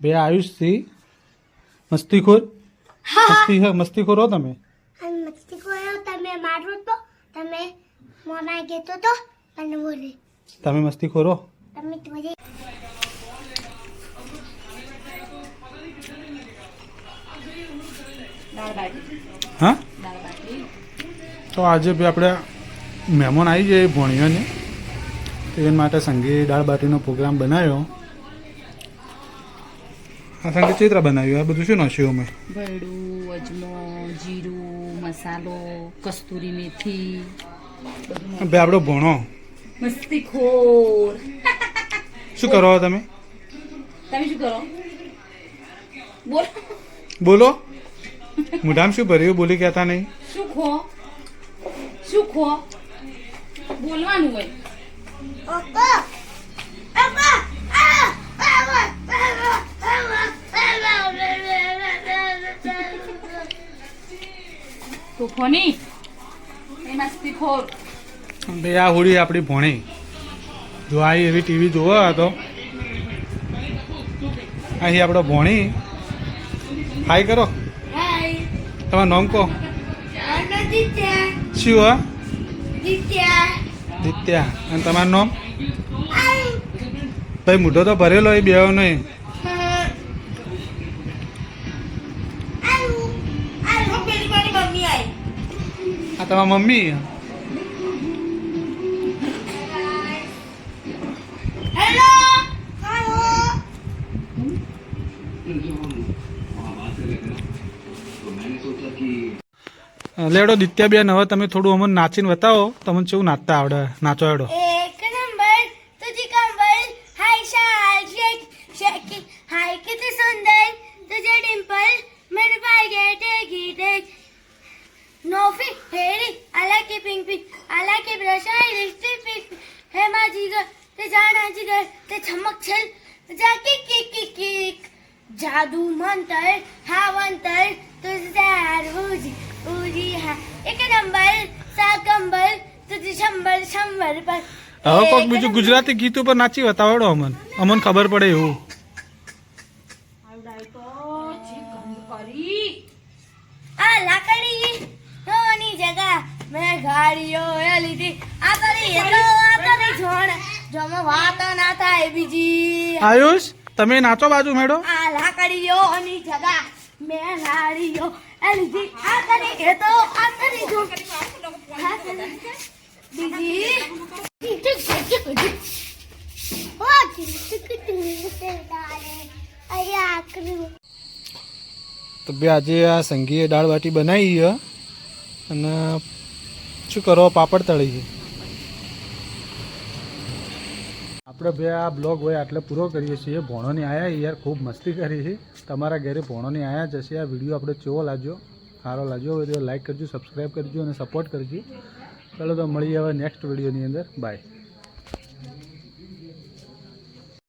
બે આયુષથી. મસ્તીખોર? મસ્તી મસ્તીખોર હો તમે? અને મસ્તી કરો તમે મારો તો તમે મોના ગેતો તો અને બોલે. તમે મસ્તીખોર હો? તમે હા? તો આજે બી આપણે મહેમાન આવી જાય ભણીઓને તો એના માટે સંગીત દાળ બાટીનો પ્રોગ્રામ બનાવ્યો. આ સંગીત ચિત્ર બનાવ્યું આ બધું શું નાખ્યું અમે? ભરડું અજમો જીરું મસાલો કસ્તુરી મેથી. બે આપણો ભણો. મસ્તી ખોર. શું કરો તમે? તમે શું કરો? બોલ. બોલો. મોઢામાં શું ભર્યું? બોલી કહેતા નહીં. શું ખો? શું ખો? બોલવાનું હોય ઓકો અમ્મા આ આવા તો ખોની એ મસ્તી બે આ હોળી આપણી ભોણી. જો આ એવી ટીવી જોવો હતો અહીં આપણો ભોણી. હાય કરો. તમારું નામ કહો શું હા? દિત્યા. અને તમારું નામ? ભાઈ મોઢો તો ભરેલો એ બે નહીં આઈ આઈ પેલી મારી મમ્મી આઈ આ તમારા મમ્મી લેડો દિત્યા બેન હવે તમે થોડું અમને નાચીને બતાવો. તમને કેવું નાચતા આવડે? નાચો હેડો હેમાજી તે જાણાજી તે ચમક છે જા કિક કિક કિક કિક જાદુ મંતર હાવંતર તુઝાર ઉજી ઉજી હા એક નંબર સાકંબર તુજી શંબર શંબર પર હવે કોક બીજું ગુજરાતી ગીત ઉપર નાચી બતાવડો અમન અમન ખબર પડે એવું આ લાકડી ની જગા મેં ગાડીઓ લીધી આ કરી જોણ જોમાં વાતો ના થાય બીજી. આયુષ તમે નાચો બાજુ મેડો. આ લાકડીઓની જગા મેં ગાડીઓ એ આ કરી એ તો આ કરી જો. બીજી. ઓ અયા કર્યું તો બે આજે આ સંગીએ દાળ બાટી બનાવી અને શું કરો પાપડ તળી છે. આપણે બે આ બ્લોગ હોય આટલે પૂરો કરીએ છીએ. ભોણોની આયા યાર, ખૂબ મસ્તી કરી છે. તમારા ઘરે ભોણોની આયા જશે આ વીડિયો આપણે ચેવો લાગ્યો? સારો લાગ્યો હોય તો લાઈક કરજો સબસ્ક્રાઈબ કરજો અને સપોર્ટ કરજો. ચાલો તો મળીએ હવે નેક્સ્ટ વિડીયોની અંદર. બાય